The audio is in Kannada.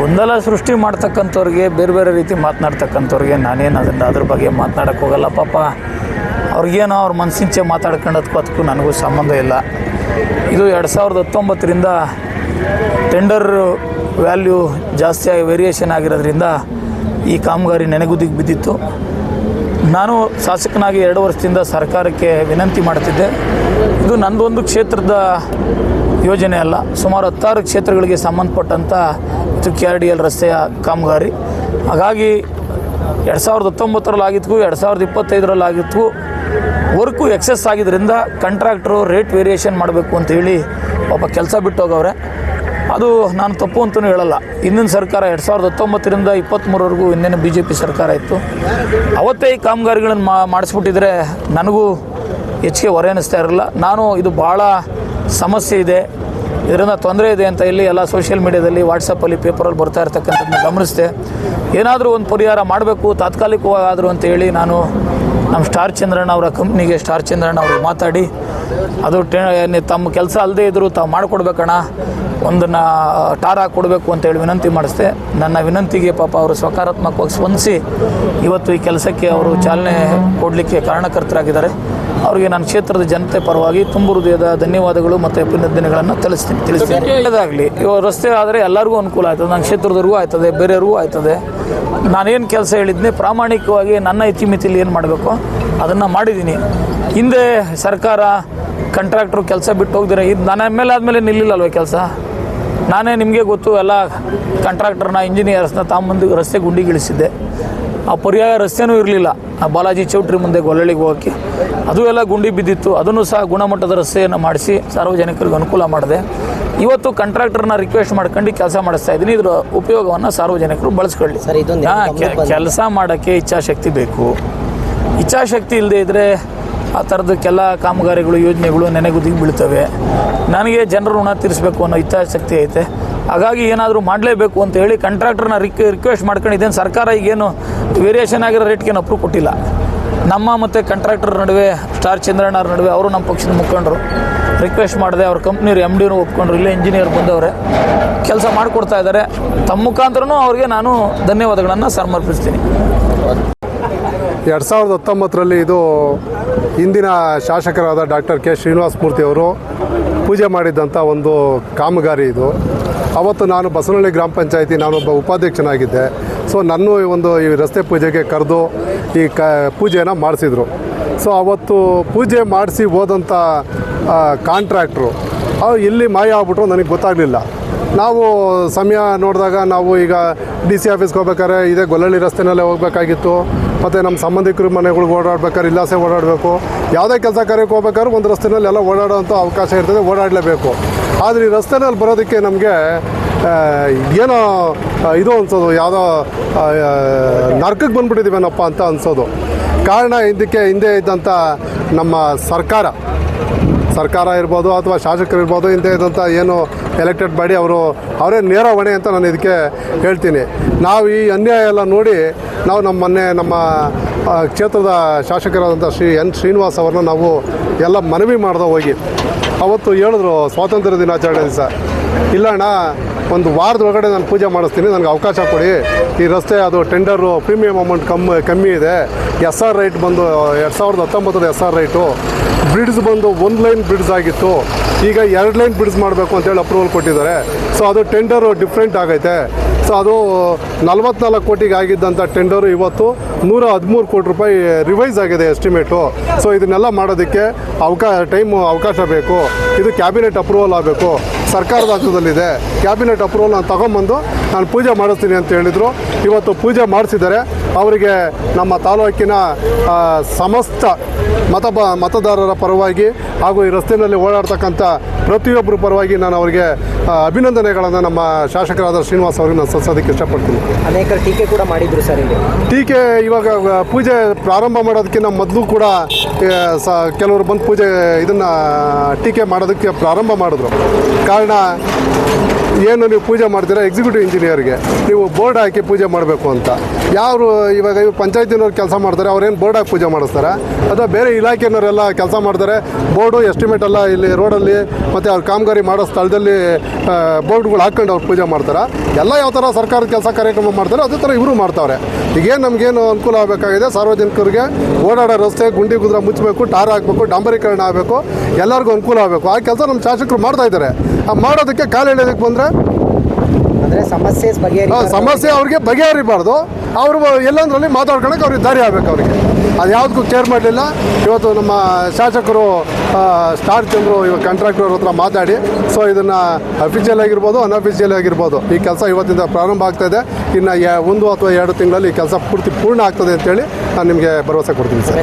ಗೊಂದಲ ಸೃಷ್ಟಿ ಮಾಡ್ತಕ್ಕಂಥವ್ರಿಗೆ ಬೇರೆ ಬೇರೆ ರೀತಿ ಮಾತನಾಡ್ತಕ್ಕಂಥವ್ರಿಗೆ ನಾನೇನು ಅದನ್ನು ಅದ್ರ ಬಗ್ಗೆ ಮಾತನಾಡೋಕ್ಕೆ ಹೋಗಲ್ಲ. ಪಾಪ ಅವ್ರಿಗೇನೋ ಅವ್ರ ಮನಸ್ಸಿಂಚೆ ಮಾತಾಡ್ಕೊಳ್ಳೋದಕ್ಕೂ ಅದಕ್ಕೂ ನನಗೂ ಸಂಬಂಧ ಇಲ್ಲ. ಇದು ಎರಡು ಸಾವಿರದ ಹತ್ತೊಂಬತ್ತರಿಂದ ಟೆಂಡರ್ ವ್ಯಾಲ್ಯೂ ಜಾಸ್ತಿಯಾಗಿ ವೇರಿಯೇಷನ್ ಆಗಿರೋದ್ರಿಂದ ಈ ಕಾಮಗಾರಿ ನೆನೆಗುದಿಗೆ ಬಿದ್ದಿತ್ತು. ನಾನು ಶಾಸಕನಾಗಿ ಎರಡು ವರ್ಷದಿಂದ ಸರ್ಕಾರಕ್ಕೆ ವಿನಂತಿ ಮಾಡ್ತಿದ್ದೆ. ಇದು ನಂದೊಂದು ಕ್ಷೇತ್ರದ ಯೋಜನೆ ಅಲ್ಲ, ಸುಮಾರು ಹತ್ತಾರು ಕ್ಷೇತ್ರಗಳಿಗೆ ಸಂಬಂಧಪಟ್ಟಂಥ ಇದು ಕೆ ಆರ್ ಡಿ ಎಲ್ ರಸ್ತೆಯ ಕಾಮಗಾರಿ. ಹಾಗಾಗಿ ಎರಡು ಸಾವಿರದ ಹತ್ತೊಂಬತ್ತರಲ್ಲಿ ಆಗಿತ್ತು, ಎರಡು ಸಾವಿರದ ಇಪ್ಪತ್ತೈದರಲ್ಲಿ ಆಗಿತ್ತು. ವರ್ಕು ಎಕ್ಸೆಸ್ ಆಗಿದ್ದರಿಂದ ಕಾಂಟ್ರಾಕ್ಟ್ರು ರೇಟ್ ವೇರಿಯೇಷನ್ ಮಾಡಬೇಕು ಅಂತೇಳಿ ಪಾಪ ಕೆಲಸ ಬಿಟ್ಟು ಹೋಗವ್ರೆ ಅದು ನಾನು ತಪ್ಪು ಅಂತಲೂ ಹೇಳಲ್ಲ. ಹಿಂದಿನ ಸರ್ಕಾರ ಎರಡು ಸಾವಿರದ ಹತ್ತೊಂಬತ್ತರಿಂದ ಇಪ್ಪತ್ತ್ಮೂರವರೆಗೂ ಇನ್ನೇನು ಬಿ ಜೆ ಪಿ ಸರ್ಕಾರ ಇತ್ತು. ಅವತ್ತೇ ಈ ಕಾಮಗಾರಿಗಳನ್ನು ಮಾ, ಮಾಡಿಸ್ಬಿಟ್ಟಿದ್ರೆ ನನಗೂ ಹೆಚ್ಚಿಗೆ ಹೊರೆ ಅನ್ನಿಸ್ತಾ ಇರಲಿಲ್ಲ ನಾನು ಇದು ಭಾಳ ಸಮಸ್ಯೆ ಇದೆ. ಇದರಿಂದ ತೊಂದರೆ ಇದೆ ಅಂತ ಇಲ್ಲಿ ಎಲ್ಲ ಸೋಷಿಯಲ್ ಮೀಡ್ಯಾದಲ್ಲಿ ವಾಟ್ಸಪ್ಪಲ್ಲಿ ಪೇಪರಲ್ಲಿ ಬರ್ತಾ ಇರ್ತಕ್ಕಂಥದ್ದನ್ನ ಗಮನಿಸಿದೆ. ಏನಾದರೂ ಒಂದು ಪರಿಹಾರ ಮಾಡಬೇಕು ತಾತ್ಕಾಲಿಕವಾದರೂ ಅಂತ ಹೇಳಿ ನಾನು ನಮ್ಮ ಸ್ಟಾರ್ ಚಂದ್ರಣ್ಣ ಅವರ ಕಂಪ್ನಿಗೆ ಸ್ಟಾರ್ ಚಂದ್ರಣ್ಣ ಅವ್ರಿಗೆ ಮಾತಾಡಿ, ಅದು ತಮ್ಮ ಕೆಲಸ ಅಲ್ಲದೇ ಇದ್ದರೂ ತಾವು ಮಾಡಿಕೊಡ್ಬೇಕಣ್ಣ, ಒಂದನ್ನ ಟಾರ್ ಹಾಕಿ ಕೊಡಬೇಕು ಅಂತೇಳಿ ವಿನಂತಿ ಮಾಡಿಸಿದೆ. ನನ್ನ ವಿನಂತಿಗೆ ಪಾಪ ಅವರು ಸಕಾರಾತ್ಮಕವಾಗಿ ಸ್ಪಂದಿಸಿ, ಇವತ್ತು ಈ ಕೆಲಸಕ್ಕೆ ಅವರು ಚಾಲನೆ ಕೊಡಲಿಕ್ಕೆ ಕಾರಣಕರ್ತರಾಗಿದ್ದಾರೆ. ಅವರಿಗೆ ನನ್ನ ಕ್ಷೇತ್ರದ ಜನತೆ ಪರವಾಗಿ ತುಂಬು ಹೃದಯದ ಧನ್ಯವಾದಗಳು ಮತ್ತು ಅಭಿನಂದನೆಗಳನ್ನು ತಿಳಿಸ್ತೀನಿ ತಿಳಿಸ್ತೀನಿ. ಒಳ್ಳೆಯದಾಗಲಿ. ಇವಾಗ ರಸ್ತೆ ಆದರೆ ಎಲ್ಲರಿಗೂ ಅನುಕೂಲ ಆಯ್ತದೆ. ನನ್ನ ಕ್ಷೇತ್ರದವ್ರಿಗೂ ಆಯ್ತದೆ ಬೇರೆಯವ್ರಿಗೂ ಆಯ್ತದೆ. ನಾನೇನು ಕೆಲಸ ಹೇಳಿದ್ನೆ ಪ್ರಾಮಾಣಿಕವಾಗಿ ನನ್ನ ಇತಿಮಿತಿಲಿ ಏನು ಮಾಡಬೇಕು ಅದನ್ನು ಮಾಡಿದ್ದೀನಿ. ಹಿಂದೆ ಸರ್ಕಾರ ಕಂಟ್ರಾಕ್ಟ್ರು ಕೆಲಸ ಬಿಟ್ಟು ಹೋಗ್ದಿರ ಇದು ನನ್ನ ಮೇಲೆ ಆದಮೇಲೆ ನಿಲ್ಲಿಲ್ಲಲ್ವ ಕೆಲಸ? ನಾನೇ ನಿಮಗೆ ಗೊತ್ತು ಎಲ್ಲ ಕಾಂಟ್ರಾಕ್ಟರ್ನ ಇಂಜಿನಿಯರ್ಸ್ನ ತಾಂಬಂದು ರಸ್ತೆ ಗುಂಡಿಗಿಳಿಸಿದ್ದೆ. ಆ ಪರ್ಯಾಯ ರಸ್ತೆನೂ ಇರಲಿಲ್ಲ. ಆ ಬಾಲಾಜಿ ಚೌಟ್ರಿ ಮುಂದೆ ಗೊಲ್ಲಳಿಗೆ ಹೋಗೋಕ್ಕೆ. ಅದು ಎಲ್ಲ ಗುಂಡಿ ಬಿದ್ದಿತ್ತು. ಅದನ್ನು ಸಹ ಗುಣಮಟ್ಟದ ರಸ್ತೆಯನ್ನು ಮಾಡಿಸಿ ಸಾರ್ವಜನಿಕರಿಗೆ ಅನುಕೂಲ ಮಾಡಿದೆ. ಇವತ್ತು ಕಾಂಟ್ರಾಕ್ಟರ್ನ ರಿಕ್ವೆಸ್ಟ್ ಮಾಡ್ಕೊಂಡು ಕೆಲಸ ಮಾಡಿಸ್ತಾ ಇದ್ದೀನಿ. ಇದರ ಉಪಯೋಗವನ್ನು ಸಾರ್ವಜನಿಕರು ಬಳಸ್ಕೊಳ್ಳಿ. ಕೆಲಸ ಮಾಡೋಕ್ಕೆ ಇಚ್ಛಾಶಕ್ತಿ ಬೇಕು. ಇಚ್ಛಾಶಕ್ತಿ ಇಲ್ಲದೆ ಇದ್ದರೆ ಆ ಥರದಕ್ಕೆಲ್ಲ ಕಾಮಗಾರಿಗಳು ಯೋಜನೆಗಳು ನೆನೆಗುದಿಗೆ ಬೀಳ್ತವೆ. ನನಗೆ ಜನರು ಋಣ ತೀರಿಸಬೇಕು ಅನ್ನೋ ಇಚ್ಛಾಶಕ್ತಿ ಐತೆ. ಹಾಗಾಗಿ ಏನಾದರೂ ಮಾಡಲೇಬೇಕು ಅಂತ ಹೇಳಿ ಕಾಂಟ್ರಾಕ್ಟರ್ನ ರಿಕ್ ರಿಕ್ವೆಸ್ಟ್ ಮಾಡ್ಕೊಂಡಿದ್ದೇನೆ ಸರ್ಕಾರ ಈಗೇನು ವೇರಿಯೇಷನ್ ಆಗಿರೋ ರೇಟ್ಗೇನು ಅಪ್ರೂವ್ ಕೊಟ್ಟಿಲ್ಲ. ನಮ್ಮ ಮತ್ತು ಕಾಂಟ್ರಾಕ್ಟರ್ ನಡುವೆ ಸ್ಟಾರ್ ಚಂದ್ರಣ್ಣವ್ರ ನಡುವೆ ಅವರು ನಮ್ಮ ಪಕ್ಷದ ಮುಖಂಡರು. ರಿಕ್ವೆಸ್ಟ್ ಮಾಡಿದೆ, ಅವ್ರ ಕಂಪ್ನಿಯವ್ರು ಎಂ ಡಿನೂ ಒಪ್ಕೊಂಡ್ರು, ಇಲ್ಲೇ ಇಂಜಿನಿಯರ್ ಬಂದವರೇ. ಕೆಲಸ ಮಾಡಿಕೊಡ್ತಾ ಇದ್ದಾರೆ. ತಮ್ಮ ಮುಖಾಂತರನೂ ಅವ್ರಿಗೆ ನಾನು ಧನ್ಯವಾದಗಳನ್ನು ಸಮರ್ಪಿಸ್ತೀನಿ. ಎರಡು ಸಾವಿರದ ಹತ್ತೊಂಬತ್ತರಲ್ಲಿ ಇದು ಹಿಂದಿನ ಶಾಸಕರಾದ ಡಾಕ್ಟರ್ ಕೆ ಶ್ರೀನಿವಾಸ ಮೂರ್ತಿ ಅವರು ಪೂಜೆ ಮಾಡಿದ್ದಂಥ ಒಂದು ಕಾಮಗಾರಿ ಇದು. ಅವತ್ತು ನಾನು ಬಸವನಹಳ್ಳಿ ಗ್ರಾಮ ಪಂಚಾಯತಿ ನಾನೊಬ್ಬ ಉಪಾಧ್ಯಕ್ಷನಾಗಿದ್ದೆ. ಸೊ ನನ್ನ ಒಂದು ಈ ರಸ್ತೆ ಪೂಜೆಗೆ ಕರೆದು ಈ ಕ ಪೂಜೆಯನ್ನು ಮಾಡಿಸಿದ್ರು. ಸೊ ಅವತ್ತು ಪೂಜೆ ಮಾಡಿಸಿ ಹೋದಂಥ ಕಾಂಟ್ರಾಕ್ಟ್ರು ಅವ್ರು ಇಲ್ಲಿ ಮಾಯ ಆಗ್ಬಿಟ್ರು ನನಗೆ ಗೊತ್ತಾಗಲಿಲ್ಲ. ನಾವು ಸಮಯ ನೋಡಿದಾಗ ನಾವು ಈಗ ಡಿ ಸಿ ಆಫೀಸ್ಗೆ ಹೋಗ್ಬೇಕಾದ್ರೆ ಇದೇ ಗೊಲ್ಲಳ್ಳಿ ರಸ್ತೆನಲ್ಲೇ ಹೋಗ್ಬೇಕಾಗಿತ್ತು. ಮತ್ತು ನಮ್ಮ ಸಂಬಂಧಿಕರ ಮನೆಗಳಿಗೆ ಓಡಾಡ್ಬೇಕಾದ್ರೆ ಇಲ್ಲಾಸೆ ಓಡಾಡಬೇಕು. ಯಾವುದೇ ಕೆಲಸ ಕಾರ್ಯಕ್ಕೆ ಹೋಗ್ಬೇಕಾದ್ರೆ ಒಂದು ರಸ್ತೆಯಲ್ಲಿ ಎಲ್ಲ ಓಡಾಡೋವಂಥ ಅವಕಾಶ ಇರ್ತದೆ, ಓಡಾಡಲೇಬೇಕು. ಆದರೆ ಈ ರಸ್ತೆನಲ್ಲಿ ಬರೋದಕ್ಕೆ ನಮಗೆ ಏನೋ ಇದು ಅನ್ಸೋದು, ಯಾವುದೋ ನರ್ಕಕ್ಕೆ ಬಂದ್ಬಿಟ್ಟಿದ್ದೀವೇನಪ್ಪ ಅಂತ ಅನ್ಸೋದು. ಕಾರಣ ಇದಕ್ಕೆ ಹಿಂದೆ ಇದ್ದಂಥ ನಮ್ಮ ಸರ್ಕಾರ ಸರ್ಕಾರ ಇರ್ಬೋದು ಅಥವಾ ಶಾಸಕರು ಇರ್ಬೋದು ಇಂಥ ಇದ್ದಂಥ ಏನು ಎಲೆಕ್ಟೆಡ್ ಬಾಡಿ ಅವರು, ಅವರೇ ನೇರ ಹೊಣೆ ಅಂತ ನಾನು ಇದಕ್ಕೆ ಹೇಳ್ತೀನಿ. ನಾವು ಈ ಅನ್ಯಾಯ ಎಲ್ಲ ನೋಡಿ, ನಾವು ನಮ್ಮ ಮೊನ್ನೆ ನಮ್ಮ ಕ್ಷೇತ್ರದ ಶಾಸಕರಾದಂಥ ಶ್ರೀ ಎನ್ ಶ್ರೀನಿವಾಸ್ ಅವ್ರನ್ನ ನಾವು ಎಲ್ಲ ಮನವಿ ಮಾಡ್ದೆ ಹೋಗಿ. ಅವತ್ತು ಹೇಳಿದ್ರು, ಸ್ವಾತಂತ್ರ್ಯ ದಿನಾಚರಣೆ ದಿವಸ. ಇಲ್ಲ ಅಣ್ಣ ಒಂದು ವಾರದೊಳಗಡೆ ನಾನು ಪೂಜೆ ಮಾಡಿಸ್ತೀನಿ. ನನಗೆ ಅವಕಾಶ ಕೊಡಿ. ಈ ರಸ್ತೆ ಅದು ಟೆಂಡರು ಪ್ರೀಮಿಯಂ ಅಮೌಂಟ್ ಕಮ್ಮಿ ಕಮ್ಮಿ ಇದೆ. ಎಸ್ ಆರ್ ರೈಟ್ ಬಂದು, ಎರಡು ಸಾವಿರದ ಹತ್ತೊಂಬತ್ತರ ಎಸ್ ಆರ್ ರೈಟು ಬ್ರಿಡ್ಜ್ ಬಂದು ಒಂದು ಲೈನ್ ಬ್ರಿಡ್ಜ್ ಆಗಿತ್ತು. ಈಗ ಎರಡು ಲೈನ್ ಬ್ರಿಡ್ಜ್ ಮಾಡಬೇಕು ಅಂತೇಳಿ ಅಪ್ರೂವಲ್ ಕೊಟ್ಟಿದ್ದಾರೆ. ಸೊ ಅದು ಟೆಂಡರು ಡಿಫ್ರೆಂಟ್ ಆಗೈತೆ. ಸೊ ಅದು ನಲ್ವತ್ನಾಲ್ಕು ಕೋಟಿಗೆ ಆಗಿದ್ದಂಥ ಟೆಂಡರು ಇವತ್ತು ನೂರ ಹದಿಮೂರು ಕೋಟಿ ರೂಪಾಯಿ ರಿವೈಸ್ ಆಗಿದೆ ಎಸ್ಟಿಮೇಟು ಸೊ ಇದನ್ನೆಲ್ಲ ಮಾಡೋದಕ್ಕೆ ಅವಕಾಶ ಟೈಮು ಅವಕಾಶ ಬೇಕು. ಇದು ಕ್ಯಾಬಿನೆಟ್ ಅಪ್ರೂವಲ್ ಆಗಬೇಕು. ಸರ್ಕಾರದ ಹಂತದಲ್ಲಿದೆ. ಕ್ಯಾಬಿನೆಟ್ ಅಪ್ರೂವಲ್ ನಾನು ತೊಗೊಂಬಂದು ನಾನು ಪೂಜೆ ಮಾಡಿಸ್ತೀನಿ ಅಂತ ಹೇಳಿದರು. ಇವತ್ತು ಪೂಜೆ ಮಾಡಿಸಿದರೆ ಅವರಿಗೆ ನಮ್ಮ ತಾಲೂಕಿನ ಸಮಸ್ತ ಮತ ಬ ಮತದಾರರ ಪರವಾಗಿ ಹಾಗೂ ಈ ರಸ್ತೆಯಲ್ಲಿ ಓಡಾಡ್ತಕ್ಕಂಥ ಪ್ರತಿಯೊಬ್ಬರ ಪರವಾಗಿ ನಾನು ಅವರಿಗೆ ಅಭಿನಂದನೆಗಳನ್ನು ನಮ್ಮ ಶಾಸಕರಾದ ಶ್ರೀನಿವಾಸ್ ಅವರಿಗೆ ನಾನು ಸಲ್ಲಿಸೋದಕ್ಕೆ ಇಷ್ಟಪಡ್ತೀನಿ. ಅನೇಕ ಟೀಕೆ ಕೂಡ ಮಾಡಿದ್ರು ಸರ್ ಟೀಕೆ ಇವಾಗ ಪೂಜೆ ಪ್ರಾರಂಭ ಮಾಡೋದಕ್ಕಿಂತ ಮೊದಲು ಕೂಡ ಸ ಕೆಲವರು ಬಂದು ಪೂಜೆ ಇದನ್ನು ಟೀಕೆ ಮಾಡೋದಕ್ಕೆ ಪ್ರಾರಂಭ ಮಾಡಿದ್ರು. ಕಾರಣ ಏನು ನೀವು ಪೂಜೆ ಮಾಡ್ತೀರಾ ಎಕ್ಸಿಕ್ಯೂಟಿವ್ ಇಂಜಿನಿಯರ್ಗೆ ನೀವು ಬೋರ್ಡ್ ಹಾಕಿ ಪೂಜೆ ಮಾಡಬೇಕು ಅಂತ. ಯಾರು ಇವಾಗ ಇವ್ ಪಂಚಾಯತಿನವ್ರು ಕೆಲಸ ಮಾಡ್ತಾರೆ ಅವ್ರೇನು ಬೋರ್ಡ್ ಹಾಕಿ ಪೂಜೆ ಮಾಡಿಸ್ತಾರೆ? ಅಥವಾ ಬೇರೆ ಇಲಾಖೆಯವರೆಲ್ಲ ಕೆಲಸ ಮಾಡ್ತಾರೆ. ಬೋರ್ಡ್ ಎಸ್ಟಿಮೇಟ್ ಎಲ್ಲ ಇಲ್ಲಿ ರೋಡಲ್ಲಿ ಮತ್ತು ಅವ್ರು ಕಾಮಗಾರಿ ಮಾಡೋ ಸ್ಥಳದಲ್ಲಿ ಬೋರ್ಡ್ಗಳು ಹಾಕ್ಕೊಂಡು ಅವ್ರು ಪೂಜೆ ಮಾಡ್ತಾರೆ. ಎಲ್ಲ ಯಾವ ಥರ ಸರ್ಕಾರದ ಕೆಲಸ ಕಾರ್ಯಕ್ರಮ ಮಾಡ್ತಾರೆ ಅದೇ ಥರ ಇವರು ಮಾಡ್ತಾವ್ರೆ. ಈಗೇನು ನಮಗೇನು ಅನುಕೂಲ ಆಗಬೇಕಾಗಿದೆ? ಸಾರ್ವಜನಿಕರಿಗೆ ಓಡಾಡೋ ರಸ್ತೆ, ಗುಂಡಿ ಗುದ್ರ ಮುಚ್ಚಬೇಕು, ಟಾರ್ ಹಾಕಬೇಕು, ಡಾಂಬರೀಕರಣ ಆಗಬೇಕು, ಎಲ್ಲರಿಗೂ ಅನುಕೂಲ ಆಗಬೇಕು. ಆ ಕೆಲಸ ನಮ್ಮ ಶಾಸಕರು ಮಾಡ್ತಾ ಇದ್ದಾರೆ. ಆ, ಮಾಡೋದಕ್ಕೆ ಕಾಲು ಎಳೆಯೋದಕ್ಕೆ ಬಂದರೆ ಅಂದ್ರೆ ಸಮಸ್ಯೆ ಬಗೆಹರಿ ಸಮಸ್ಯೆ ಅವ್ರಿಗೆ ಬಗೆಹರಿಬಾರ್ದು. ಅವರು ಎಲ್ಲಂದ್ರಲ್ಲಿ ಮಾತಾಡ್ಕೊಳಕ್ಕೆ ಅವ್ರಿಗೆ ದಾರಿ ಆಗ್ಬೇಕು ಅವ್ರಿಗೆ. ಅದು ಯಾವುದಕ್ಕೂ ಕೇರ್ ಮಾಡಲಿಲ್ಲ. ಇವತ್ತು ನಮ್ಮ ಶಾಸಕರು ಸ್ಟಾರ್ ಚಂದ್ರು ಇವಾಗ ಕಾಂಟ್ರಾಕ್ಟರ್ ಅವ್ರ ಹತ್ರ ಮಾತಾಡಿ. ಸೊ ಇದನ್ನು ಅಫಿಷಿಯಲ್ ಆಗಿರ್ಬೋದು ಅನ್ಅಫಿಷಿಯಲ್ ಆಗಿರ್ಬೋದು. ಈ ಕೆಲಸ ಇವತ್ತಿಂದ ಪ್ರಾರಂಭ ಆಗ್ತಾ ಇದೆ. ಇನ್ನು ಒಂದು ಅಥವಾ ಎರಡು ತಿಂಗಳಲ್ಲಿ ಈ ಕೆಲಸ ಪೂರ್ತಿ ಪೂರ್ಣ ಆಗ್ತದೆ ಅಂತೇಳಿ ನಾನು ನಿಮಗೆ ಭರವಸೆ ಕೊಡ್ತೀನಿ ಸರ್.